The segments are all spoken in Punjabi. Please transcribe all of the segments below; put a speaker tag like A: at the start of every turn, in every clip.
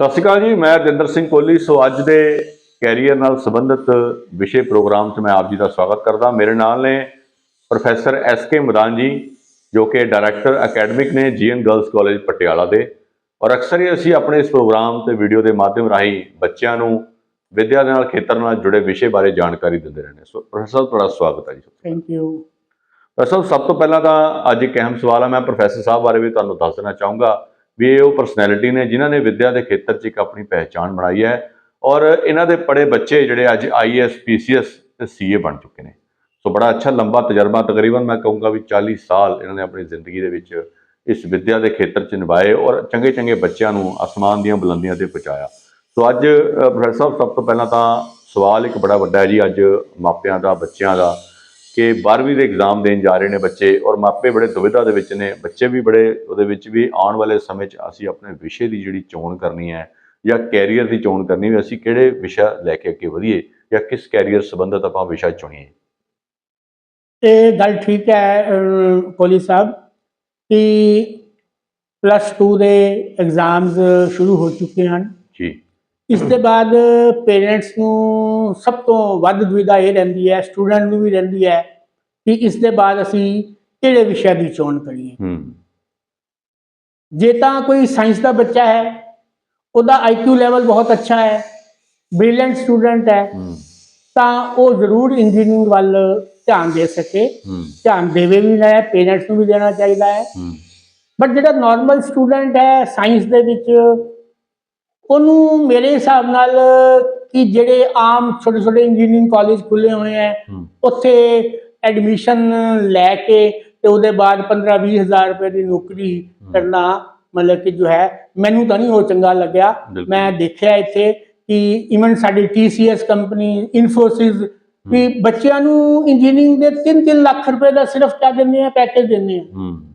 A: ਸਤਿ ਸ਼੍ਰੀ ਅਕਾਲ ਜੀ ਮੈਂ ਦਿੰਦਰ ਸਿੰਘ ਕੋਹਲੀ ਸੋ ਅੱਜ ਦੇ ਕੈਰੀਅਰ ਨਾਲ ਸੰਬੰਧਿਤ ਵਿਸ਼ੇ ਪ੍ਰੋਗਰਾਮ 'ਚ ਮੈਂ ਆਪ ਜੀ ਦਾ ਸਵਾਗਤ ਕਰਦਾ। ਮੇਰੇ ਨਾਲ ਨੇ professor S K Madan ji ਜੋ ਕਿ ਡਾਇਰੈਕਟਰ ਅਕੈਡਮਿਕ ਨੇ ਜੀਐਨ ਗਰਲਸ ਕਾਲਜ ਪਟਿਆਲਾ ਦੇ। ਔਰ ਅਕਸਰ ਹੀ ਅਸੀਂ ਆਪਣੇ ਇਸ ਪ੍ਰੋਗਰਾਮ ਤੇ ਵੀਡੀਓ ਦੇ ਮਾਧਿਅਮ ਰਾਹੀਂ ਬੱਚਿਆਂ ਨੂੰ ਵਿਦਿਆ ਦੇ ਨਾਲ ਖੇਤਰ ਨਾਲ ਜੁੜੇ ਵਿਸ਼ੇ ਬਾਰੇ ਜਾਣਕਾਰੀ ਦਿੰਦੇ ਰਹਿੰਦੇ ਸੋ ਪ੍ਰੋਫੈਸਰ ਤੁਹਾਡਾ ਸਵਾਗਤ ਹੈ ਜੀ
B: ਥੈਂਕ ਯੂ
A: ਪ੍ਰੋਫੈਸਰ ਸਭ ਤੋਂ ਪਹਿਲਾਂ ਤਾਂ ਅੱਜ ਇੱਕ ਅਹਿਮ ਸਵਾਲ ਹੈ ਮੈਂ ਪ੍ਰੋਫੈਸਰ ਸਾਹਿਬ ਬਾਰੇ ਵੀ ਤੁਹਾਨੂੰ ਦੱਸ ਦੇਣਾ ਚਾਹੂੰਗਾ। ਵੀ ਇਹ ਉਹ ਪਰਸਨੈਲਿਟੀ ਨੇ ਜਿਨ੍ਹਾਂ ਨੇ ਵਿੱਦਿਆ ਦੇ ਖੇਤਰ 'ਚ ਇੱਕ ਆਪਣੀ ਪਹਿਚਾਣ ਬਣਾਈ ਹੈ ਔਰ ਇਹਨਾਂ ਦੇ ਪੜੇ ਬੱਚੇ ਜਿਹੜੇ ਅੱਜ ਆਈਐਸ ਪੀਸੀਐਸ ਤੇ ਸੀਏ ਬਣ ਚੁੱਕੇ ਨੇ। ਸੋ ਬੜਾ ਅੱਛਾ ਲੰਬਾ ਤਜਰਬਾ, ਤਕਰੀਬਨ ਮੈਂ ਕਹੂੰਗਾ ਵੀ 40 ਸਾਲ ਇਹਨਾਂ ਨੇ ਆਪਣੀ ਜ਼ਿੰਦਗੀ ਦੇ ਵਿੱਚ ਇਸ ਵਿੱਦਿਆ ਦੇ ਖੇਤਰ 'ਚ ਨਿਭਾਏ ਔਰ ਚੰਗੇ ਚੰਗੇ ਬੱਚਿਆਂ ਨੂੰ ਅਸਮਾਨ ਦੀਆਂ ਬੁਲੰਦੀਆਂ ਤੇ ਪਹੁੰਚਾਇਆ। ਸੋ ਅੱਜ ਪ੍ਰੋਫੈਸਰ ਸਾਹਿਬ, ਸਭ ਤੋਂ ਪਹਿਲਾਂ ਤਾਂ ਸਵਾਲ ਇੱਕ ਬੜਾ ਵੱਡਾ ਹੈ ਜੀ, ਅੱਜ ਮਾਪਿਆਂ ਦਾ, ਬੱਚਿਆਂ ਦਾ। ਕਿ 12ਵੀਂ ਦੇ ਐਗਜ਼ਾਮ ਦੇਣ ਜਾ ਰਹੇ ਨੇ ਬੱਚੇ ਔਰ ਮਾਪੇ ਬੜੇ ਦੁਵਿਧਾ ਦੇ ਵਿੱਚ ਨੇ ਬੱਚੇ ਵੀ ਬੜੇ ਉਹਦੇ ਵਿੱਚ ਵੀ ਆਉਣ ਵਾਲੇ ਸਮੇਂ 'ਚ ਅਸੀਂ ਆਪਣੇ ਵਿਸ਼ੇ ਦੀ ਜਿਹੜੀ ਚੋਣ ਕਰਨੀ ਹੈ ਜਾਂ ਕੈਰੀਅਰ ਦੀ ਚੋਣ ਕਰਨੀ ਵੀ ਅਸੀਂ ਕਿਹੜੇ ਵਿਸ਼ਾ ਲੈ ਕੇ ਅੱਗੇ ਵਧੀਏ ਜਾਂ ਕਿਸ ਕੈਰੀਅਰ ਸੰਬੰਧਤ ਆਪਾਂ ਵਿਸ਼ਾ ਚੁਣੀਏ?
B: ਇਹ ਗੱਲ ਠੀਕ ਹੈ ਕੋਹਲੀ ਸਾਹਿਬ ਕਿ ਪਲੱਸ 2 ਦੇ ਐਗਜ਼ਾਮਸ ਸ਼ੁਰੂ ਹੋ ਚੁੱਕੇ ਹਨ।
A: ਜੀ।
B: ਇਸ ਦੇ ਬਾਅਦ ਪੇਰੈਂਟਸ ਨੂੰ ਸਭ ਤੋਂ ਵੱਧ ਦੁਵਿਧਾ ਇਹ ਰਹਿੰਦੀ ਹੈ ਸਟੂਡੈਂਟ ਨੂੰ ਵੀ ਰਹਿੰਦੀ ਹੈ ਕਿ ਇਸ ਦੇ ਬਾਅਦ ਅਸੀਂ ਕਿਹੜੇ ਵਿਸ਼ੇ ਦੀ ਚੋਣ ਕਰੀਏ। ਜੇ ਤਾਂ ਕੋਈ ਸਾਇੰਸ ਦਾ ਬੱਚਾ ਹੈ ਉਹਦਾ ਆਈਕਿਊ ਲੈਵਲ ਬਹੁਤ ਅੱਛਾ ਹੈ ਬ੍ਰਿਲੀਅੰਟ ਸਟੂਡੈਂਟ ਹੈ ਤਾਂ ਉਹ ਜ਼ਰੂਰ ਇੰਜੀਨੀਅਰਿੰਗ ਵੱਲ ਧਿਆਨ ਦੇ ਸਕੇ। ਧਿਆਨ ਦੇਵੇ ਵੀ ਨਾ ਪੇਰੈਂਟਸ ਨੂੰ ਵੀ ਦੇਣਾ ਚਾਹੀਦਾ ਹੂੰ। ਬਟ ਜਿਹੜਾ ਨਾਰਮਲ ਸਟੂਡੈਂਟ ਹੈ ਸਾਇੰਸ ਦੇ ਵਿੱਚ ਉਹਨੂੰ ਮੇਰੇ ਹਿਸਾਬ ਨਾਲ ਕਿ ਜਿਹੜੇ ਆਮ ਛੋਟੇ ਛੋਟੇ ਇੰਜੀਨੀਅਰਿੰਗ ਕਾਲਜ ਖੁੱਲੇ ਹੋਏ ਹੂੰ। ਉੱਥੇ ਐਡਮਿਸ਼ਨ ਲੈ ਕੇ ਤੇ ਉਹਦੇ ਬਾਅਦ 15 20 ਹਜ਼ਾਰ ਰੁਪਏ ਦੀ ਨੌਕਰੀ ਕਰਨਾ ਮਤਲਬ ਕਿ ਜੋ ਹੈ ਮੈਨੂੰ ਤਾਂ ਨਹੀਂ ਉਹ ਚੰਗਾ ਲੱਗਿਆ। ਮੈਂ ਦੇਖਿਆ ਇੱਥੇ ਕਿ ਇਵਨ ਸਾਡੀ TCS ਕੰਪਨੀ ਇਨਫੋਸਿਸ ਵੀ ਬੱਚਿਆਂ ਨੂੰ ਇੰਜੀਨੀਅਰਿੰਗ ਦੇ 3-3 ਲੱਖ ਰੁਪਏ ਦਾ ਸਿਰਫ ਕਿਆ ਦਿੰਦੇ ਆ ਪੈਕੇਜ ਦਿੰਦੇ ਆ।
A: ਹੂੰ।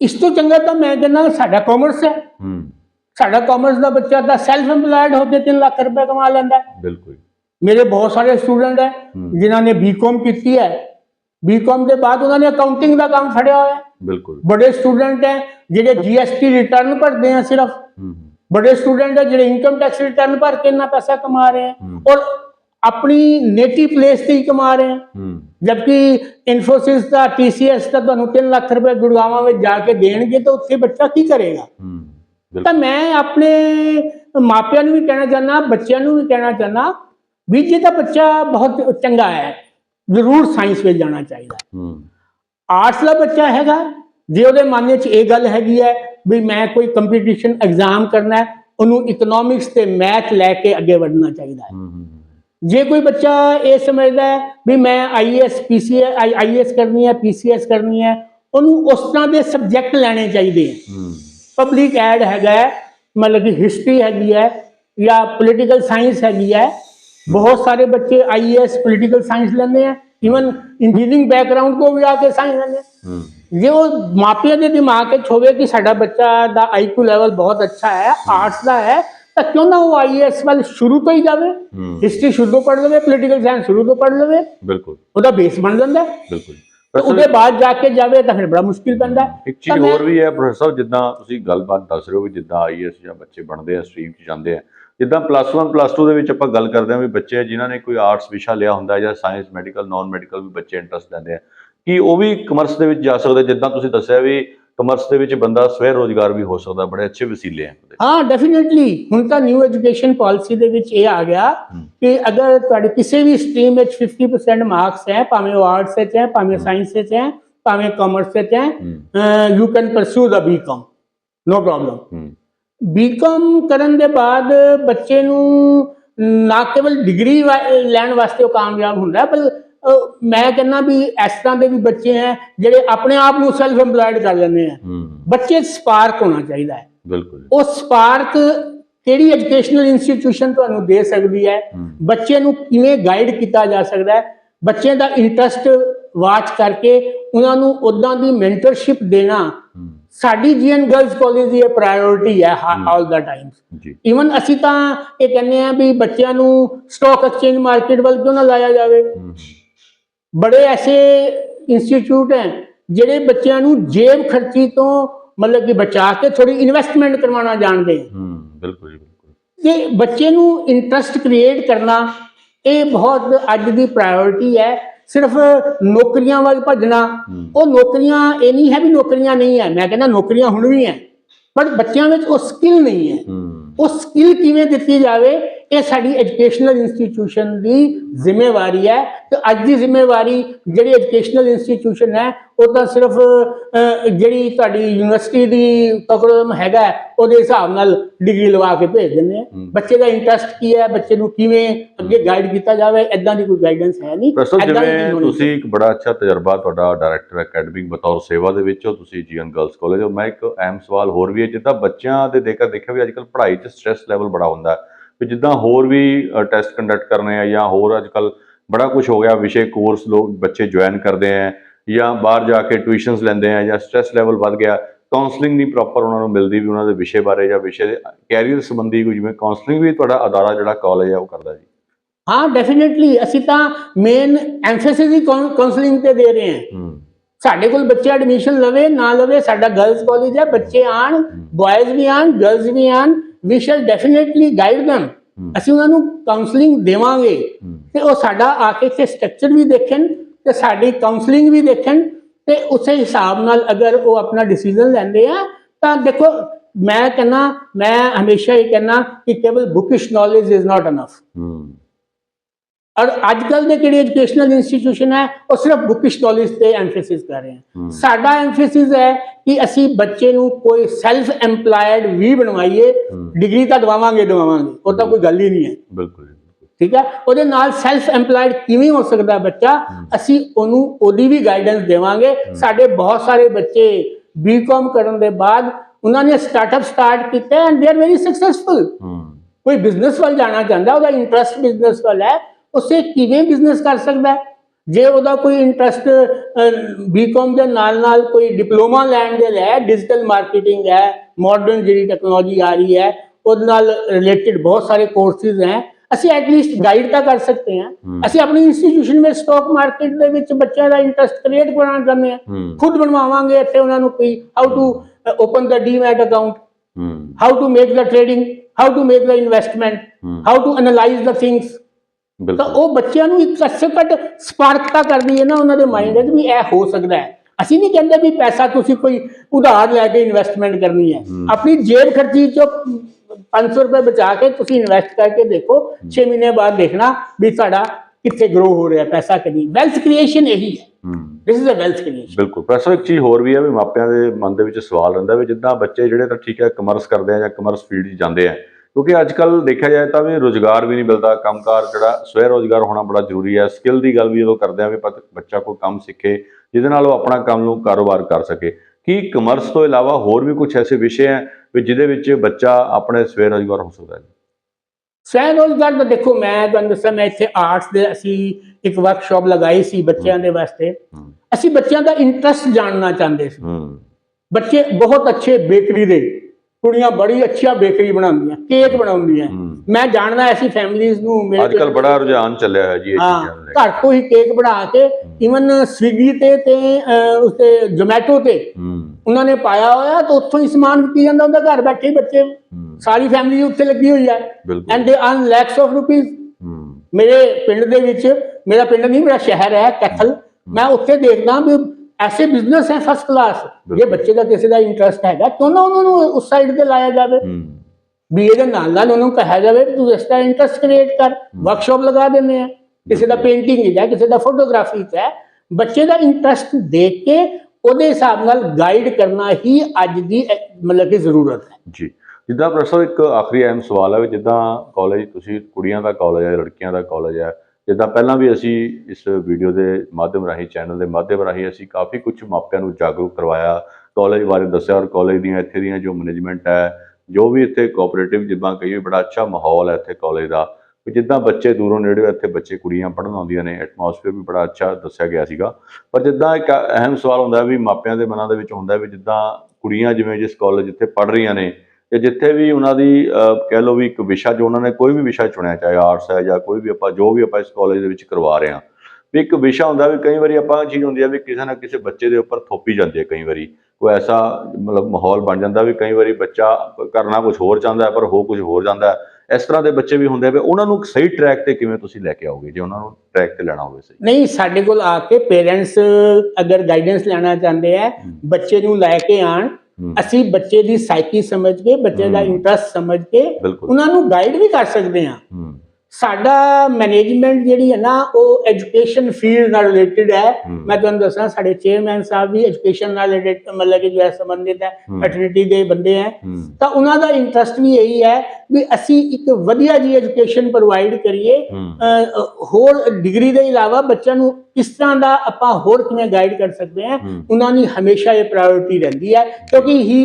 B: ਇਸ ਤੋਂ ਚੰਗਾ ਤਾਂ ਮੈਂ ਕਹਿੰਦਾ ਸਾਡਾ ਕਾਮਰਸ ਹੂੰ। ਸਾਡਾ ਕਾਮਰਸ ਦਾ ਬੱਚਾ ਤਾਂ ਸੈਲਫ ਏਮਪਲਾਇਡ ਹੋ ਕੇ 3 ਲੱਖ ਰੁਪਏ ਕਮਾ ਲੈਂਦਾ ਹੈ।
A: ਬਿਲਕੁਲ।
B: ਮੇਰੇ ਬਹੁਤ ਸਾਰੇ ਸਟੂਡੈਂਟ ਹੈ। ਜਿਨ੍ਹਾਂ ਨੇ ਬੀਕਾਮ ਕੀਤੀ ਹੈ। ਬੀਕਾਮ ਦੇ ਬਾਅਦ ਉਹਨਾਂ ਨੇ ਅਕਾਊਂਟਿੰਗ ਦਾ ਕੰਮ ਫੜਿਆ ਹੋਇਆ ਹੈ।
A: ਬਿਲਕੁਲ।
B: ਬੜੇ ਸਟੂਡੈਂਟ ਹੈ ਜਿਹੜੇ ਜੀਐਸਟੀ ਰਿਟਰਨ ਭਰਦੇ ਆ ਸਿਰਫ। ਬੜੇ ਸਟੂਡੈਂਟ ਹੈ ਜਿਹੜੇ ਇਨਕਮ ਟੈਕਸ ਰਿਟਰਨ ਭਰ ਕੇ ਇੰਨਾ ਪੈਸਾ ਕਮਾ ਰਹੇ ਹੂੰ। ਔਰ ਆਪਣੀ ਨੇਟਿਵ ਪਲੇਸ ਤੇ ਹੀ ਕਮਾ ਰਹੇ ਹੈ
A: ਹੂੰ।
B: ਜਦਕਿ ਇਨਫੋਸਿਸ ਦਾ TCS ਦਾ ਤੁਹਾਨੂੰ 3 ਲੱਖ ਰੁਪਏ ਗੁੜਗਾਵਾਂ ਵਿੱਚ ਜਾ ਕੇ ਦੇਣਗੇ ਤਾਂ ਉੱਥੇ ਬੱਚਾ ਕੀ ਕਰੇਗਾ? ਤਾਂ ਮੈਂ ਆਪਣੇ ਮਾਪਿਆਂ ਨੂੰ ਵੀ ਕਹਿਣਾ ਚਾਹੁੰਦਾ ਬੱਚਿਆਂ ਨੂੰ ਵੀ ਕਹਿਣਾ ਚਾਹੁੰਦਾ ਵੀ ਜੇ ਤਾਂ ਬੱਚਾ ਬਹੁਤ ਚੰਗਾ ਹੈ ਜ਼ਰੂਰ ਸਾਇੰਸ ਵਿੱਚ ਜਾਣਾ ਚਾਹੀਦਾ।
A: ਹੂੰ।
B: ਆਰਟਸ ਦਾ ਬੱਚਾ ਹੈਗਾ ਜੇ ਉਹਦੇ ਮਨ ਵਿੱਚ ਇਹ ਗੱਲ ਹੈਗੀ ਹੈ ਵੀ ਮੈਂ ਕੋਈ ਕੰਪੀਟੀਸ਼ਨ ਐਗਜ਼ਾਮ ਕਰਨਾ ਹੈ ਉਹਨੂੰ ਇਕਨੋਮਿਕਸ ਤੇ ਮੈਥ ਲੈ ਕੇ ਅੱਗੇ ਵਧਣਾ ਚਾਹੀਦਾ ਹੈ। ਜੇ ਕੋਈ ਬੱਚਾ ਇਹ ਸਮਝਦਾ ਹੈ ਵੀ ਮੈਂ ਆਈਐਸ ਪੀਸੀਐਸ ਆਈਐਸ ਕਰਨੀ ਹੈ ਪੀਸੀਐਸ ਕਰਨੀ ਹੈ ਉਹਨੂੰ ਉਸ ਤਰ੍ਹਾਂ ਦੇ ਸਬਜੈਕਟ ਲੈਣੇ ਚਾਹੀਦੇ ਹੈ।
A: ਹੂੰ।
B: ਪਬਲਿਕ ਐਡ ਹੈਗਾ ਹੈ, ਮਤਲਬ ਕਿ ਹਿਸਟਰੀ ਹੈਗੀ ਹੈ ਜਾਂ ਪੋਲੀਟੀਕਲ ਸਾਇੰਸ ਹੈਗੀ ਹੈ। ਬਹੁਤ ਸਾਰੇ ਬੱਚੇ ਆਈਐਸ ਪੋਲੀਟੀਕਲ ਸਾਇੰਸ ਲੈਂਦੇ ਆ ਇਵਨ ਇੰਜੀਨੀਅਰਿੰਗ ਬੈਕਗ੍ਰਾਉਂਡ ਕੋ ਵੀ ਆ ਕੇ ਸਾਇੰਸ ਲੈਂਦੇ ਜੇ ਉਹ ਮਾਪਿਆਂ ਦੇ ਦਿਮਾਗ ਵਿੱਚ ਹੋਵੇ ਕਿ ਸਾਡਾ ਬੱਚਾ ਦਾ ਆਈਕਿਊ ਲੈਵਲ ਬਹੁਤ ਅੱਛਾ ਹੈ ਆਰਟਸ ਦਾ ਹੈ ਤਾਂ ਕਿਉਂ ਨਾ ਉਹ ਆਈਐਸ ਵੱਲ ਸ਼ੁਰੂ ਤੋਂ ਹੀ ਜਾਵੇ। ਹਿਸਟਰੀ ਸ਼ੁਰੂ ਤੋਂ ਪੜ੍ਹ ਲਵੇ ਪੋਲੀਟੀਕਲ ਸਾਇੰਸ ਸ਼ੁਰੂ ਤੋਂ ਪੜ੍ਹ ਲਵੇ।
A: ਬਿਲਕੁਲ।
B: ਉਹਦਾ ਬੇਸ ਬਣ ਜਾਂਦਾ।
A: ਬਿਲਕੁਲ।
B: ਤੇ ਉਹਦੇ ਬਾਅਦ ਜਾ ਕੇ ਜਾਵੇ ਤਾਂ ਫਿਰ ਬੜਾ ਮੁਸ਼ਕਿਲ ਪੈਂਦਾ।
A: ਇੱਕ ਚੀਜ਼ ਹੋਰ ਵੀ ਹੈ ਪ੍ਰੋਫੈਸਰ ਸਾਹਿਬ ਜਿੱਦਾਂ ਤੁਸੀਂ ਗੱਲਬਾਤ ਦੱਸ ਰਹੇ ਹੋ ਵੀ ਜਿੱਦਾਂ ਆਈਐਸ ਜਾਂ ਬੱਚੇ ਬਣਦੇ ਆ ਸਟਰੀਮ 'ਚ ਜਾਂਦੇ ਆ। ਜਿੱਦਾਂ ਪਲੱਸ 1 ਪਲੱਸ 2 ਦੇ ਵਿੱਚ ਆਪਾਂ ਗੱਲ ਕਰਦੇ ਹਾਂ ਵੀ ਬੱਚੇ ਜਿਨ੍ਹਾਂ ਨੇ ਕੋਈ ਆਰਟਸ ਵਿਸ਼ਾ ਲਿਆ ਹੁੰਦਾ ਜਾਂ ਸਾਇੰਸ ਮੈਡੀਕਲ ਨਾਨ ਮੈਡੀਕਲ ਵੀ ਬੱਚੇ ਇੰਟਰਸਟ ਲੈਂਦੇ ਆ। ਕੀ ਉਹ ਵੀ ਕਮਰਸ ਦੇ ਵਿੱਚ ਜਾ ਸਕਦੇ ਜਿੱਦਾਂ ਤੁਸੀਂ ਦੱਸਿਆ ਵੀ ਕਮਰਸ ਦੇ ਵਿੱਚ ਬੰਦਾ ਸਵੈ ਰੋਜ਼ਗਾਰ ਵੀ ਹੋ ਸਕਦਾ ਬੜੇ ਅੱਛੇ ਵਸੀਲੇ ਆ
B: ਹਾਂ ਡੈਫੀਨਿਟਲੀ ਹੁਣ ਤਾਂ ਨਿਊ ਐਜੂਕੇਸ਼ਨ ਪਾਲਿਸੀ ਦੇ ਵਿੱਚ ਇਹ ਆ ਗਿਆ। ਕਿ ਅਗਰ ਤੁਹਾਡੇ ਕਿਸੇ ਵੀ ਸਟਰੀਮ ਵਿੱਚ 50% ਮਾਰਕਸ ਹੈ ਭਾਵੇਂ ਉਹ ਆਰਟਸ ਵਿੱਚ ਹੈ ਭਾਵੇਂ ਸਾਇੰਸ ਵਿੱਚ ਹੈ ਭਾਵੇਂ ਕਾਮਰਸ ਵਿੱਚ ਹੈ you can pursue the BCom no problem BCom ਕਰਨ ਦੇ ਬਾਅਦ ਬੱਚੇ ਨੂੰ ਨਾ ਕੇਵਲ ਡਿਗਰੀ ਲੈਣ ਵਾਸਤੇ ਉਹ ਕਾਮਯਾਬ ਹੁੰਦਾ ਅਹ, ਮੈਂ ਕਹਿੰਦਾ ਵੀ ਇਸ ਤਰ੍ਹਾਂ ਦੇ ਵੀ ਬੱਚੇ ਹੈ ਜਿਹੜੇ ਆਪਣੇ ਆਪ ਨੂੰ ਸੈਲਫ ਏਮਪਲੋਇਡ ਕਰ ਲੈਂਦੇ ਆ ਬੱਚੇ ਸਪਾਰਕ ਹੋਣਾ ਚਾਹੀਦਾ ਹੈ
A: ਬਿਲਕੁਲ
B: ਉਹ ਸਪਾਰਕ ਕਿਹੜੀ ਐਜੂਕੇਸ਼ਨਲ ਇੰਸਟੀਟਿਊਸ਼ਨ ਤੁਹਾਨੂੰ ਦੇ ਸਕਦੀ ਹੈ। ਬੱਚੇ ਨੂੰ ਕਿਵੇਂ ਗਾਈਡ ਕੀਤਾ ਜਾ ਸਕਦਾ ਹੈ ਬੱਚੇ ਦਾ ਇੰਟਰਸਟ ਵਾਚ ਕਰਕੇ ਉਹਨਾਂ ਨੂੰ ਉਦਾਂ ਦੀ ਮੈਂਟਰਸ਼ਿਪ ਦੇਣਾ ਸਾਡੀ ਜੀਐਨ ਗਰਲਸ ਕਾਲਜ ਦੀ ਇਹ ਪ੍ਰਾਇੋਰਟੀ ਹੈ ਆਲ ਦਾ ਟਾਈਮਸ
A: ਜੀ।
B: ਇਵਨ ਅਸੀਂ ਤਾਂ ਇਹ ਕਹਿੰਦੇ ਆ ਵੀ ਬੱਚਿਆਂ ਨੂੰ ਸਟਾਕ ਐਕਸਚੇਂਜ ਮਾਰਕੀਟ ਵੱਲ ਕਿਉਂ ਨਾ ਲਾਇਆ ਜਾਵੇ? ਬੜੇ ਐਸੇ ਇੰਸਟੀਚਿਊਟ ਹੈ ਜਿਹੜੇ ਬੱਚਿਆਂ ਨੂੰ ਜੇਬ ਖਰਚੀ ਤੋਂ ਮਤਲਬ ਕਿ ਬਚਾ ਕੇ ਥੋੜੀ ਇਨਵੈਸਟਮੈਂਟ ਕਰਵਾਉਣਾ ਜਾਣਦੇ ਹਾਂ
A: ਬਿਲਕੁਲ ਬਿਲਕੁਲ।
B: ਕਿ ਬੱਚੇ ਨੂੰ ਇੰਟਰਸਟ ਕ੍ਰੀਏਟ ਕਰਨਾ ਇਹ ਬਹੁਤ ਅੱਜ ਦੀ ਪ੍ਰਾਇੋਰਟੀ ਹੈ। ਸਿਰਫ ਨੌਕਰੀਆਂ ਵੱਲ ਭੱਜਣਾ ਉਹ ਨੌਕਰੀਆਂ ਇਹ ਨਹੀਂ ਹੈ ਵੀ ਨੌਕਰੀਆਂ ਨਹੀਂ ਹੈ। ਮੈਂ ਕਹਿੰਦਾ ਨੌਕਰੀਆਂ ਹੁਣ ਵੀ ਹੈ ਪਰ ਬੱਚਿਆਂ ਵਿੱਚ ਉਹ ਸਕਿੱਲ ਨਹੀਂ ਹੂੰ। ਉਹ ਸਕਿੱਲ ਕਿਵੇਂ ਦਿੱਤੀ ਜਾਵੇ ਇਹ ਸਾਡੀ ਐਜੂਕੇਸ਼ਨਲ ਇੰਸਟੀਟਿਊਸ਼ਨ ਦੀ ਜ਼ਿੰਮੇਵਾਰੀ ਹੈ ਤੇ ਅੱਜ ਦੀ ਜ਼ਿੰਮੇਵਾਰੀ ਜਿਹੜੀ ਐਜੂਕੇਸ਼ਨਲ ਇੰਸਟੀਟਿਊਸ਼ਨ ਹੈ ਉਹ ਤਾਂ ਸਿਰਫ ਜਿਹੜੀ ਤੁਹਾਡੀ ਯੂਨੀਵਰਸਿਟੀ ਦੀ ਪ੍ਰੋਗਰਾਮ ਹੈਗਾ ਉਹਦੇ ਹਿਸਾਬ ਨਾਲ ਡਿਗਰੀ ਲਵਾ ਕੇ ਭੇਜ ਦਿੰਦੇ ਆ। ਬੱਚੇ ਦਾ ਇੰਟਰਸਟ ਕੀ ਹੈ ਬੱਚੇ ਨੂੰ ਕਿਵੇਂ ਅੱਗੇ ਗਾਈਡ ਕੀਤਾ ਜਾਵੇ ਐਦਾਂ ਦੀ ਕੋਈ ਗਾਈਡੈਂਸ ਹੈ ਨਹੀਂ।
A: ਜਿਵੇਂ ਤੁਸੀਂ ਇੱਕ ਬੜਾ ਅੱਛਾ ਤਜਰਬਾ ਤੁਹਾਡਾ ਡਾਇਰੈਕਟਰ ਅਕੈਡਮਿਕ ਬਤੌਰ ਸੇਵਾ ਦੇ ਵਿੱਚ ਹੋ ਤੁਸੀਂ ਜੀਐਨ ਗਰਲਸ ਕਾਲਜ ਹੋ। ਮੈਂ ਇੱਕ ਅਹਿਮ ਸਵਾਲ ਹੋਰ ਵੀ ਹੈ ਜਿੱਦਾਂ ਬੱਚਿਆਂ ਦੇ ਦੇਖਾ ਦੇਖਿਆ ਵੀ ਅੱਜਕੱਲ ਪੜ੍ਹਾਈ 'ਚ ਸਟ੍ਰੈਸ ਲੈਵਲ ਬੜਾ ਹੁੰਦਾ ਹੈ। ਵੀ ਜਿੱਦਾਂ ਹੋਰ ਵੀ ਟੈਸਟ ਕੰਡਕਟ ਕਰਨੇ ਆ ਜਾਂ ਹੋਰ ਅੱਜਕੱਲ ਬੜਾ ਕੁਝ ਹੋ ਗਿਆ ਵਿਸ਼ੇ ਕੋਰਸ ਲੋਕ ਬੱਚੇ ਜੁਆਇਨ ਕਰਦੇ ਆ ਜਾਂ ਬਾਹਰ ਜਾ ਕੇ ਟਿਊਸ਼ਨਸ ਲੈਂਦੇ ਆ ਜਾਂ ਸਟ੍ਰੈਸ ਲੈਵਲ ਵੱਧ ਗਿਆ ਕਾਉਂਸਲਿੰਗ ਨਹੀਂ ਪ੍ਰੋਪਰ ਉਹਨਾਂ ਨੂੰ ਮਿਲਦੀ ਵੀ ਉਹਨਾਂ ਦੇ ਵਿਸ਼ੇ ਬਾਰੇ ਜਾਂ ਵਿਸ਼ੇ ਦੇ ਕੈਰੀਅਰ ਸੰਬੰਧੀ ਕੋਈ ਜਿਵੇਂ ਕਾਉਂਸਲਿੰਗ ਵੀ ਤੁਹਾਡਾ ਅਦਾਰਾ ਜਿਹੜਾ ਕਾਲਜ ਹੈ ਉਹ ਕਰਦਾ ਜੀ।
B: ਹਾਂ ਡੈਫੀਨਿਟਲੀ ਅਸੀਂ ਤਾਂ ਮੇਨ ਐਮਫੈਸਿਸ ਹੀ ਕਾਉਂਸਲਿੰਗ ਤੇ ਦੇ ਰਹੇ ਹਾਂ।
A: ਹੂੰ।
B: ਸਾਡੇ ਕੋਲ ਬੱਚੇ ਐਡਮਿਸ਼ਨ ਲਵੇ ਨਾ ਲਵੇ ਸਾਡਾ ਗਰਲਸ ਕਾਲਜ ਹੈ ਬੱਚੇ ਆਣ ਬॉयਜ਼ ਵੀ ਆਣ girls we and we shall definitely guide them.
A: Hmm.
B: ਅਸੀਂ ਉਹਨਾਂ ਨੂੰ ਕਾਉਂਸਲਿੰਗ ਦੇਵਾਂਗੇ।
A: ਹੂੰ
B: ਤੇ ਉਹ ਸਾਡਾ ਆ ਕੇ ਇੱਥੇ ਸਟਰਕਚਰ ਵੀ ਦੇਖਣ ਤੇ ਸਾਡੀ ਕਾਉਂਸਲਿੰਗ ਵੀ ਦੇਖਣ ਤੇ ਉਸੇ ਹਿਸਾਬ ਨਾਲ ਅਗਰ ਉਹ ਆਪਣਾ ਡਿਸੀਜਨ ਲੈਂਦੇ ਆ ਤਾਂ ਦੇਖੋ ਮੈਂ ਕਹਿੰਨਾ ਮੈਂ ਹਮੇਸ਼ਾ ਇਹ ਕਹਿੰਨਾ ਕਿ ਕੇਵਲ ਬੁਕਿਸ਼ ਨੌਲੇਜ ਇਜ਼ ਨਾਟ ਅਨਫ
A: ਹੂੰ
B: ਔਰ ਅੱਜ ਕੱਲ ਦੇ ਕਿਹੜੀ ਐਜੂਕੇਸ਼ਨਲ ਇੰਸਟੀਟਿਊਸ਼ਨ ਹੈ? ਉਹ ਸਿਰਫ ਬੁਕਿਸ਼ ਨੌਲੇਜ ਤੇ ਐਮਫੈਸਿਸ ਕਰ ਰਹੇ ਹਨ। ਸਾਡਾ ਐਮਫੈਸਿਸ ਹੈ ਕਿ ਅਸੀਂ ਬੱਚੇ ਨੂੰ ਕੋਈ ਸੈਲਫ EMPLOYED ਵੀ ਬਣਵਾਈਏ। ਡਿਗਰੀ ਤਾਂ ਦਵਾਵਾਂਗੇ ਦਵਾਵਾਂਗੇ। ਉਹ ਤਾਂ ਕੋਈ ਗੱਲ ਹੀ ਨਹੀਂ ਹੈ।
A: ਬਿਲਕੁਲ
B: ਠੀਕ ਹੈ? ਉਹਦੇ ਨਾਲ ਸੈਲਫ EMPLOYED ਕਿਵੇਂ ਹੋ ਸਕਦਾ ਬੱਚਾ? ਅਸੀਂ ਉਹਨੂੰ ਉਹਦੀ ਵੀ ਗਾਈਡੈਂਸ ਦੇਵਾਂਗੇ। ਸਾਡੇ ਬਹੁਤ ਸਾਰੇ ਬੱਚੇ ਬੀਕਾਮ ਕਰਨ ਦੇ ਬਾਅਦ ਉਹਨਾਂ ਨੇ ਸਟਾਰਟਅਪ ਸਟਾਰਟ ਕੀਤਾ and they are very successful ਕੋਈ ਬਿਜ਼ਨਸ ਵੱਲ ਜਾਣਾ ਚਾਹੁੰਦਾ ਉਹਦਾ ਇੰਟਰਸਟ ਬਿਜ਼ਨਸ ਵੱਲ ਹੈ ਉਸੇ ਕਿਵੇਂ ਬਿਜ਼ਨਸ ਕਰ ਸਕਦਾ? ਜੇ ਉਹਦਾ ਕੋਈ ਇੰਟਰਸਟ ਬੀਕਾਮ ਦੇ ਨਾਲ ਨਾਲ ਕੋਈ ਡਿਪਲੋਮਾ ਲੈਣ ਦੇ ਲੈ ਡਿਜੀਟਲ ਮਾਰਕੀਟਿੰਗ ਹੈ ਮਾਡਰਨ ਜਿਹੜੀ ਟੈਕਨੋਲੋਜੀ ਆ ਰਹੀ ਹੈ ਉਹਦੇ ਨਾਲ ਰਿਲੇਟਡ ਬਹੁਤ ਸਾਰੇ ਕੋਰਸਿਸ ਹੈ ਅਸੀਂ ਐਟਲੀਸਟ ਗਾਈਡ ਤਾਂ ਕਰ ਸਕਦੇ ਹਾਂ। ਅਸੀਂ ਆਪਣੀ ਇੰਸਟੀਟਿਊਸ਼ਨ ਵਿੱਚ ਸਟਾਕ ਮਾਰਕੀਟ ਦੇ ਵਿੱਚ ਬੱਚਿਆਂ ਦਾ ਇੰਟਰਸਟ ਕ੍ਰੀਏਟ ਕਰਾਉਣਾ ਚਾਹੁੰਦੇ ਹਾਂ। ਖੁਦ ਬਣਵਾਵਾਂਗੇ ਇੱਥੇ ਉਹਨਾਂ ਨੂੰ ਕੋਈ how to open the demat account
A: hmm.
B: how to make the trading, how to make the investment,
A: ਹੂੰ।
B: how to analyze the things. ਤਾਂ ਉਹ ਬੱਚਿਆਂ ਨੂੰ ਇੱਕ ਘੱਟੋ ਘੱਟ ਸਪਾਰਕ ਤਾਂ ਕਰਦੀ ਹੈ ਨਾ ਉਹਨਾਂ ਦੇ ਮਾਈਂਡ ਵਿੱਚ ਵੀ ਇਹ ਹੋ ਸਕਦਾ ਹੈ। ਅਸੀਂ ਨਹੀਂ ਕਹਿੰਦੇ ਵੀ ਪੈਸਾ ਤੁਸੀਂ ਕੋਈ ਉਧਾਰ ਲੈ ਕੇ ਇਨਵੈਸਟਮੈਂਟ ਕਰਨੀ ਹੈ। ਆਪਣੀ ਜੇਬ ਖਰਚੀ ਚੋਂ 500 ਰੁਪਏ ਬਚਾ ਕੇ ਤੁਸੀਂ ਇਨਵੈਸਟ ਕਰਕੇ ਦੇਖੋ 6 ਮਹੀਨੇ ਬਾਅਦ ਦੇਖਣਾ ਵੀ ਤੁਹਾਡਾ ਕਿੱਥੇ ਗਰੋ ਹੋ ਰਿਹਾ ਪੈਸਾ ਕਦੀ ਵੈਲਥ ਕ੍ਰੀਏਸ਼ਨ ਇਹੀ ਹੈ। This is a wealth creation
A: ਬਿਲਕੁਲ। ਪ੍ਰੈਸਰ ਇੱਕ ਚੀਜ਼ ਹੋਰ ਵੀ ਹੈ ਵੀ ਮਾਪਿਆਂ ਦੇ ਮਨ ਦੇ ਵਿੱਚ ਸਵਾਲ ਰਹਿੰਦਾ ਵੀ ਜਿੱਦਾਂ ਬੱਚੇ ਜਿਹੜੇ ਤਾਂ ਠੀਕ ਹੈ ਕਮਰਸ ਕਰਦੇ ਆ ਜਾਂ ਕਮਰਸ ਫੀਲਡ 'ਚ ਜਾਂਦੇ ਆ ਕਿਉਂਕਿ ਅੱਜ ਕੱਲ ਦੇਖਿਆ ਜਾਏ ਤਾਂ ਵੀ ਰੋਜ਼ਗਾਰ ਵੀ ਨਹੀਂ ਮਿਲਦਾ ਕੰਮਕਾਰ ਜਿਹੜਾ ਸਵੈ ਰੋਜ਼ਗਾਰ ਹੋਣਾ ਬੜਾ ਜ਼ਰੂਰੀ ਹੈ। ਸਕਿੱਲ ਦੀ ਗੱਲ ਵੀ ਜਦੋਂ ਕਰਦੇ ਆ ਵੀ ਬੱਚਾ ਕੋਈ ਕੰਮ ਸਿੱਖੇ ਜਿਹਦੇ ਨਾਲ ਉਹ ਆਪਣਾ ਕੰਮ ਨੂੰ ਕਾਰੋਬਾਰ ਕਰ ਸਕੇ। ਕੀ ਕਮਰਸ ਤੋਂ ਇਲਾਵਾ ਹੋਰ ਵੀ ਕੁਝ ਐਸੇ ਵਿਸ਼ੇ ਹੈ ਵੀ ਜਿਹਦੇ ਵਿੱਚ ਬੱਚਾ ਆਪਣੇ ਸਵੈ ਰੋਜ਼ਗਾਰ ਹੋ ਸਕਦਾ ਹੈ
B: ਸਵੈ ਰੋਜ਼ਗਾਰ ਦਾ ਦੇਖੋ ਮੈਂ ਤੁਹਾਨੂੰ ਦੱਸਾਂ ਮੈਂ ਇੱਥੇ ਆਰਟਸ ਦੇ ਅਸੀਂ ਇੱਕ ਵਰਕਸ਼ਾਪ ਲਗਾਈ ਸੀ ਬੱਚਿਆਂ ਦੇ ਵਾਸਤੇ। ਅਸੀਂ ਬੱਚਿਆਂ ਦਾ ਇੰਟਰਸਟ ਜਾਣਨਾ ਚਾਹੁੰਦੇ ਸੀ। ਬੱਚੇ ਬਹੁਤ ਅੱਛੇ ਬੇਕਰੀ ਦੇ ਕੁੜੀਆਂ ਬੜੀ ਅੱਛਾ ਬੇਕਰੀ ਬਣਾਉਂਦੀਆਂ ਕੇਕ ਬਣਾਉਂਦੀਆਂ। ਮੈਂ ਜਾਣਦਾ ਐਸੀ ਫੈਮਿਲੀਜ਼ ਨੂੰ ਮੇਰੇ
A: ਅੱਜ ਕੱਲ ਬੜਾ ਰੁਝਾਨ ਚੱਲਿਆ ਹੈ ਜੀ ਇਹ ਚੀਜ਼ਾਂ ਕੇ
B: ਘਰ ਤੋਂ ਹੀ ਕੇਕ ਬਣਾ ਕੇ ਇਵਨ ਸਵਿਗੀ ਤੇ ਤੇ ਉਸਤੇ ਜ਼ੋਮੈਟੋ ਤੇ ਉਹਨਾਂ ਨੇ ਪਾਇਆ ਹੋਇਆ ਤਾਂ ਉੱਥੋਂ ਹੀ ਸਮਾਨ ਵਿਕੀ ਜਾਂਦਾ ਹੁੰਦਾ ਘਰ ਬੈਠੇ ਬੱਚੇ। ਸਾਰੀ ਫੈਮਿਲੀ ਉੱਥੇ ਲੱਗੀ ਹੋਈ ਹੈ। ਐਂਡ ਦੇ ਅਰਨ ਲੈਕਸ ਆਫ ਰੁਪੀਸ ਮੇਰੇ ਪਿੰਡ ਦੇ ਵਿੱਚ ਮੇਰਾ ਪਿੰਡ ਨਹੀਂ ਮੇਰਾ ਸ਼ਹਿਰ ਹੈ ਕੈਥਲ। ਮੈਂ ਉੱਥੇ ਦੇਖਦਾ ਵੀ ਐਸੇ ਬਿਜ਼ਨਸ ਹੈ ਫਸਟ ਕਲਾਸ ਜੇ। ਬੱਚੇ ਦਾ ਕਿਸੇ ਦਾ ਇੰਟਰਸਟ ਹੈਗਾ ਕਿਉਂ ਨਾ ਉਹਨਾਂ ਨੂੰ ਉਸ ਸਾਈਡ ਤੇ ਲਾਇਆ ਜਾਵੇ।
A: ਹੂੰ।
B: ਵੀ ਇਹਦੇ ਨਾਲ ਨਾਲ ਉਹਨੂੰ ਕਿਹਾ ਜਾਵੇ ਤੂੰ ਇਸ ਦਾ ਇੰਟਰਸਟ ਕ੍ਰੀਏਟ ਕਰ ਵਰਕਸ਼ਾਪ ਲਗਾ ਦਿੰਦੇ ਆ। ਕਿਸੇ ਦਾ ਪੇਂਟਿੰਗ ਹੈ ਕਿਸੇ ਦਾ ਫੋਟੋਗ੍ਰਾਫੀ ਹੈ। ਬੱਚੇ ਦਾ ਇੰਟਰਸਟ ਦੇਖ ਕੇ ਉਹਦੇ ਹਿਸਾਬ ਨਾਲ ਗਾਈਡ ਕਰਨਾ ਹੀ ਅੱਜ ਦੀ ਮਤਲਬ ਕਿ ਜ਼ਰੂਰਤ ਹੈ।
A: ਜੀ। ਜਿੱਦਾਂ ਪ੍ਰੋਫੈਸਰ ਇੱਕ ਆਖਰੀ ਅਹਿਮ ਸਵਾਲ ਹੈ ਜਿੱਦਾਂ ਕਾਲਜ ਤੁਸੀਂ ਕੁੜੀਆਂ ਦਾ ਕਾਲਜ ਹੈ ਲੜਕੀਆਂ ਦਾ ਕਾਲਜ ਹੈ ਜਿੱਦਾਂ ਪਹਿਲਾਂ ਵੀ ਅਸੀਂ ਇਸ ਵੀਡੀਓ ਦੇ ਮਾਧਿਅਮ ਰਾਹੀਂ, ਚੈਨਲ ਦੇ ਮਾਧਿਅਮ ਰਾਹੀਂ ਅਸੀਂ ਕਾਫੀ ਕੁਝ ਮਾਪਿਆਂ ਨੂੰ ਜਾਗਰੂਕ ਕਰਵਾਇਆ। ਕਾਲਜ ਬਾਰੇ ਦੱਸਿਆ ਔਰ ਕਾਲਜ ਦੀਆਂ ਇੱਥੇ ਦੀਆਂ ਜੋ ਮੈਨੇਜਮੈਂਟ ਹੈ, ਜੋ ਵੀ ਇੱਥੇ ਕੋਆਪਰੇਟਿਵ ਜਿੱਦਾਂ ਕਹੀਏ ਬੜਾ ਅੱਛਾ ਮਾਹੌਲ ਹੈ ਇੱਥੇ ਕਾਲਜ ਦਾ। ਵੀ ਜਿੱਦਾਂ ਬੱਚੇ ਦੂਰੋਂ ਨੇੜੇ ਇੱਥੇ ਬੱਚੇ ਕੁੜੀਆਂ ਪੜ੍ਹਨ ਆਉਂਦੀਆਂ ਨੇ ਐਟਮੋਸਫੇਅਰ ਵੀ ਬੜਾ ਅੱਛਾ ਦੱਸਿਆ ਗਿਆ ਸੀਗਾ। ਪਰ ਜਿੱਦਾਂ ਇੱਕ ਅਹਿਮ ਸਵਾਲ ਹੁੰਦਾ ਵੀ ਮਾਪਿਆਂ ਦੇ ਮਨਾਂ ਦੇ ਵਿੱਚ ਹੁੰਦਾ ਵੀ ਜਿੱਦਾਂ ਕੁੜੀਆਂ ਜਿਵੇਂ ਜਿਸ ਕਾਲਜ ਇੱਥੇ ਪੜ੍ਹ ਰਹੀਆਂ ਨੇ ਤੇ ਜਿੱਥੇ ਵੀ ਉਹਨਾਂ ਦੀ ਕਹਿ ਲਓ ਵੀ ਇੱਕ ਵਿਸ਼ਾ ਜੋ ਉਹਨਾਂ ਨੇ ਕੋਈ ਵੀ ਵਿਸ਼ਾ ਚੁਣਿਆ ਚਾਹੇ ਆਰਟਸ ਹੈ ਜਾਂ ਕੋਈ ਵੀ ਆਪਾਂ ਜੋ ਵੀ ਆਪਾਂ ਇਸ ਕਾਲਜ ਦੇ ਵਿੱਚ ਕਰਵਾ ਰਹੇ ਹਾਂ ਵੀ ਇੱਕ ਵਿਸ਼ਾ ਹੁੰਦਾ ਵੀ ਕਈ ਵਾਰੀ ਆਪਾਂ ਚੀਜ਼ ਹੁੰਦੀ ਆ ਵੀ ਕਿਸੇ ਨਾ ਕਿਸੇ ਬੱਚੇ ਦੇ ਉੱਪਰ ਥੋਪੀ ਜਾਂਦੀ ਹੈ ਕਈ ਵਾਰੀ। ਕੋਈ ਐਸਾ ਮਤਲਬ ਮਾਹੌਲ ਬਣ ਜਾਂਦਾ ਵੀ ਕਈ ਵਾਰੀ ਬੱਚਾ ਕਰਨਾ ਕੁਝ ਹੋਰ ਚਾਹੁੰਦਾ ਹੈ ਪਰ ਹੋ ਕੁਝ ਹੋਰ ਜਾਂਦਾ ਹੈ। ਇਸ ਤਰ੍ਹਾਂ ਦੇ ਬੱਚੇ ਵੀ ਹੁੰਦੇ ਵੀ ਉਹਨਾਂ ਨੂੰ ਸਹੀ ਟਰੈਕ ਤੇ ਕਿਵੇਂ ਤੁਸੀਂ ਲੈ ਕੇ ਆਓਗੇ ਜੇ ਉਹਨਾਂ ਨੂੰ ਟਰੈਕ ਤੇ ਲੈਣਾ ਹੋਵੇ ਸਹੀ।
B: ਨਹੀਂ ਸਾਡੇ ਕੋਲ ਆ ਕੇ ਪੇਰੈਂਟਸ ਅਗਰ ਗਾਈਡੈਂਸ ਲੈਣਾ ਚਾਹੁੰਦੇ ਆ ਬੱਚੇ ਨੂੰ ਲੈ ਕੇ ਆਣ
A: ਹੂੰ,
B: ਅਸੀਂ ਬੱਚੇ ਦੀ ਸਾਈਕੀ ਸਮਝ ਕੇ ਬੱਚੇ ਦਾ। ਇੰਟਰਸਟ ਸਮਝ ਕੇ ਉਹਨਾਂ ਨੂੰ ਗਾਈਡ ਵੀ ਕਰ ਸਕਦੇ ਹੂੰ। ਸਾਡਾ ਮੈਨੇਜਮੈਂਟ ਜਿਹੜੀ ਹੈ ਨਾ ਉਹ ਐਜੂਕੇਸ਼ਨ ਫੀਲਡ ਨਾਲ ਰਿਲੇਟਡ ਹੈ। ਮੈਂ ਤੁਹਾਨੂੰ ਦੱਸਾਂ ਸਾਡੇ ਚੇਅਰਮੈਨ ਸਾਹਿਬ ਵੀ ਐਜੂਕੇਸ਼ਨ ਨਾਲ ਰਿਲੇਟਡ ਮਤਲਬ ਕਿ ਜੋ ਹੈ ਸੰਬੰਧਿਤ ਹੈ। ਫੈਟਰਨਿਟੀ ਦੇ ਬੰਦੇ ਹੈ ਤਾਂ ਉਹਨਾਂ ਦਾ ਇੰਟਰਸਟ ਵੀ ਇਹੀ ਹੈ ਵੀ ਅਸੀਂ ਇੱਕ ਵਧੀਆ ਜੀ ਐਜੂਕੇਸ਼ਨ ਪ੍ਰੋਵਾਈਡ ਕਰੀਏ ਹੋਰ ਡਿਗਰੀ ਦੇ ਇਲਾਵਾ ਬੱਚਿਆਂ ਨੂੰ ਕਿਸ ਤਰ੍ਹਾਂ ਦਾ ਆਪਾਂ ਹੋਰ ਕਿਵੇਂ ਗਾਈਡ ਕਰ ਸਕਦੇ ਹੂੰ। ਉਹਨਾਂ ਦੀ ਹਮੇਸ਼ਾ ਇਹ ਪ੍ਰਾਇੋਰਟੀ ਰਹਿੰਦੀ ਹੈ ਕਿਉਂਕਿ he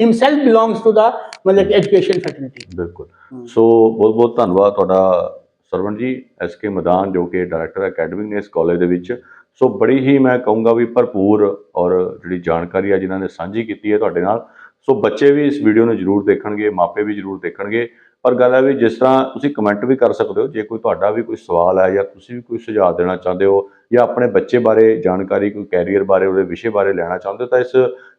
B: himself belongs to the ਮਤਲਬ ਕਿ ਐਜੂਕੇਸ਼ਨ ਫੈਟਰਨਿਟੀ
A: ਬਿਲਕੁਲ। ਸੋ ਬਹੁਤ ਬਹੁਤ ਧੰਨਵਾਦ ਤੁਹਾਡਾ ਸਰਵਣ ਜੀ, ਐਸ ਕੇ ਮੈਦਾਨ ਜੋ ਕਿ ਡਾਇਰੈਕਟਰ ਅਕੈਡਮਿਕ ਨੇ ਇਸ ਕਾਲਜ ਦੇ ਵਿੱਚ। ਸੋ ਬੜੀ ਹੀ ਮੈਂ ਕਹੂੰਗਾ ਵੀ ਭਰਪੂਰ ਔਰ ਜਿਹੜੀ ਜਾਣਕਾਰੀ ਆ ਜਿਨ੍ਹਾਂ ਨੇ ਸਾਂਝੀ ਕੀਤੀ ਹੈ ਤੁਹਾਡੇ ਨਾਲ। ਸੋ ਬੱਚੇ ਵੀ ਇਸ ਵੀਡੀਓ ਨੂੰ ਜ਼ਰੂਰ ਦੇਖਣਗੇ, ਮਾਪੇ ਵੀ ਜ਼ਰੂਰ ਦੇਖਣਗੇ। ਪਰ ਗੱਲ ਹੈ ਵੀ ਜਿਸ ਤਰ੍ਹਾਂ ਤੁਸੀਂ ਕਮੈਂਟ ਵੀ ਕਰ ਸਕਦੇ ਹੋ, ਜੇ ਕੋਈ ਤੁਹਾਡਾ ਵੀ ਕੋਈ ਸਵਾਲ ਹੈ ਜਾਂ ਤੁਸੀਂ ਵੀ ਕੋਈ ਸੁਝਾਅ ਦੇਣਾ ਚਾਹੁੰਦੇ ਹੋ ਜਾਂ ਆਪਣੇ ਬੱਚੇ ਬਾਰੇ ਜਾਣਕਾਰੀ, ਕੋਈ ਕੈਰੀਅਰ ਬਾਰੇ, ਉਹਦੇ ਵਿਸ਼ੇ ਬਾਰੇ ਲੈਣਾ ਚਾਹੁੰਦੇ ਹੋ, ਤਾਂ ਇਸ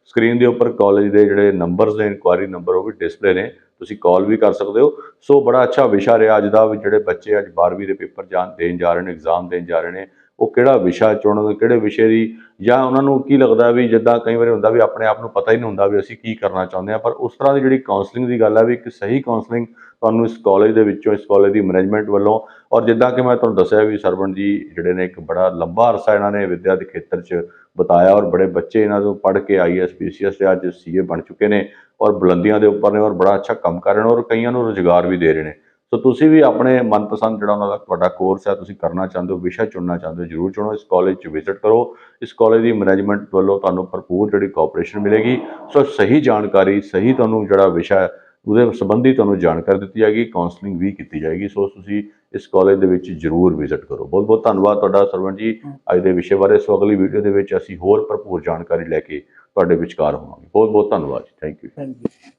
A: ਸਕਰੀਨ ਦੇ ਉੱਪਰ ਕਾਲਜ ਦੇ ਜਿਹੜੇ ਨੰਬਰਸ ਨੇ ਇਨਕੁਆਇਰੀ ਨੰਬਰ ਉਹ ਵੀ ਡਿਸਪਲੇ ਨੇ, ਤੁਸੀਂ ਕਾਲ ਵੀ ਕਰ ਸਕਦੇ ਹੋ। ਸੋ ਬੜਾ ਅੱਛਾ ਵਿਸ਼ਾ ਰਿਹਾ ਅੱਜ ਦਾ ਵੀ ਜਿਹੜੇ ਬੱਚੇ ਅੱਜ 12ਵੀਂ ਦੇ ਪੇਪਰ ਜਾਣ, ਦੇਣ ਜਾ ਰਹੇ ਨੇ ਐਗਜ਼ਾਮ ਦੇਣ ਜਾ ਰਹੇ ਨੇ। ਉਹ ਕਿਹੜਾ ਵਿਸ਼ਾ ਚੁਣਨ, ਕਿਹੜੇ ਵਿਸ਼ੇ ਦੀ, ਜਾਂ ਉਹਨਾਂ ਨੂੰ ਕੀ ਲੱਗਦਾ ਵੀ ਜਿੱਦਾਂ ਕਈ ਵਾਰੀ ਹੁੰਦਾ ਵੀ ਆਪਣੇ ਆਪ ਨੂੰ ਪਤਾ ਹੀ ਨਹੀਂ ਹੁੰਦਾ ਵੀ ਅਸੀਂ ਕੀ ਕਰਨਾ ਚਾਹੁੰਦੇ ਆ ਪਰ ਉਸ ਤਰ੍ਹਾਂ ਦੀ ਜਿਹੜੀ ਕਾਉਂਸਲਿੰਗ ਦੀ ਗੱਲ ਹੈ ਵੀ ਇੱਕ ਸਹੀ ਕਾਉਂਸਲਿੰਗ ਤੁਹਾਨੂੰ ਇਸ ਕਾਲਜ ਦੇ ਵਿੱਚੋਂ, ਇਸ ਕਾਲਜ ਦੀ ਮੈਨੇਜਮੈਂਟ ਵੱਲੋਂ, ਔਰ ਜਿੱਦਾਂ ਕਿ ਮੈਂ ਤੁਹਾਨੂੰ ਦੱਸਿਆ ਵੀ ਸਰਵਣ ਜੀ ਜਿਹੜੇ ਨੇ ਇੱਕ ਬੜਾ ਲੰਬਾ ਅਰਸਾ ਇਹਨਾਂ ਨੇ ਵਿੱਦਿਆ ਦੇ ਖੇਤਰ 'ਚ ਬਤਾਇਆ, ਔਰ ਬੜੇ ਬੱਚੇ ਇਹਨਾਂ ਤੋਂ ਪੜ੍ਹ ਕੇ ਆਈਐਸ ਪੀਸੀਐਸ ਤੇ ਅੱਜ ਸੀਏ ਬਣ ਚੁੱਕੇ ਨੇ, ਔਰ ਬੁਲੰਦੀਆਂ ਦੇ ਉੱਪਰ ਨੇ, ਔਰ ਬੜਾ ਅੱਛਾ ਕੰਮ ਕਰ ਰਹੇ ਨੇ, ਔਰ ਕਈਆਂ ਨੂੰ ਰੁਜ਼ਗਾਰ ਵੀ ਦੇ ਰਹੇ ਨੇ। ਸੋ ਤੁਸੀਂ ਵੀ ਆਪਣੇ ਮਨਪਸੰਦ ਜਿਹੜਾ ਉਹਨਾਂ ਦਾ ਤੁਹਾਡਾ ਕੋਰਸ ਹੈ ਤੁਸੀਂ ਕਰਨਾ ਚਾਹੁੰਦੇ ਹੋ ਵਿਸ਼ਾ ਚੁਣਨਾ ਚਾਹੁੰਦੇ ਹੋ ਜਰੂਰ ਚੁਣੋ ਇਸ ਕਾਲਜ 'ਚ ਵਿਜ਼ਿਟ ਕਰੋ। ਇਸ ਕਾਲਜ ਦੀ ਮੈਨੇਜਮੈਂਟ ਵੱਲੋਂ ਤੁਹਾਨੂੰ ਭਰਪੂਰ ਜਿਹੜੀ ਕੋਆਪਰੇਸ਼ਨ ਮਿਲੇਗੀ। ਸੋ ਸਹੀ ਜਾਣਕਾਰੀ ਸਹੀ ਤੁਹਾਨੂੰ ਜਿਹੜਾ ਵਿਸ਼ਾ ਹੈ ਉਹਦੇ ਸੰਬੰਧੀ ਤੁਹਾਨੂੰ ਜਾਣਕਾਰੀ ਦਿੱਤੀ ਜਾਏਗੀ ਕਾਉਂਸਲਿੰਗ ਵੀ ਕੀਤੀ ਜਾਏਗੀ। ਸੋ ਤੁਸੀਂ ਇਸ ਕਾਲਜ ਦੇ ਵਿੱਚ ਜਰੂਰ ਵਿਜ਼ਿਟ ਕਰੋ। ਬਹੁਤ ਬਹੁਤ ਧੰਨਵਾਦ ਤੁਹਾਡਾ ਸਰਵਣ ਜੀ। ਅੱਜ ਦੇ ਵਿਸ਼ੇ ਬਾਰੇ। ਸੋ ਅਗਲੀ ਵੀਡੀਓ ਦੇ ਵਿੱਚ ਅਸੀਂ ਹੋਰ ਭਰਪੂਰ ਜਾਣਕਾਰੀ ਲੈ ਕੇ ਤੁਹਾਡੇ ਵਿਚਕਾਰ ਹੋਵਾਂਗੇ। ਬਹੁਤ ਬਹੁਤ ਧੰਨਵਾਦ ਜੀ। Thank you
B: thank you